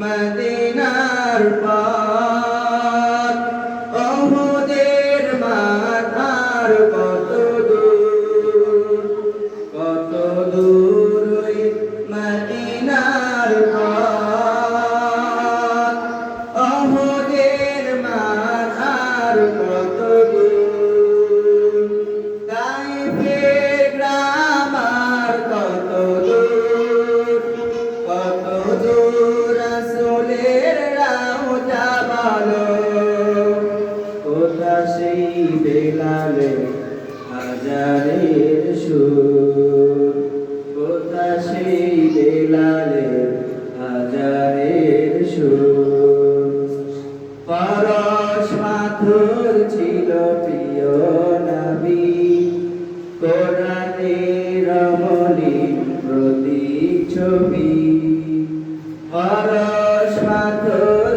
মদিনার পার। অহুদের মাথার কত দূর কত দূর মদিনার পার। অহুদের মাথার কত দূর, তাইফের গ্রাম বেলালে হাজারের সুর। কোথা সেই বেলালে হাজারের সুর? পরশ মাথুর ছিল প্রিয় নবী। কোরআনের মলিন প্রতীক ছবি পরশ মাথুর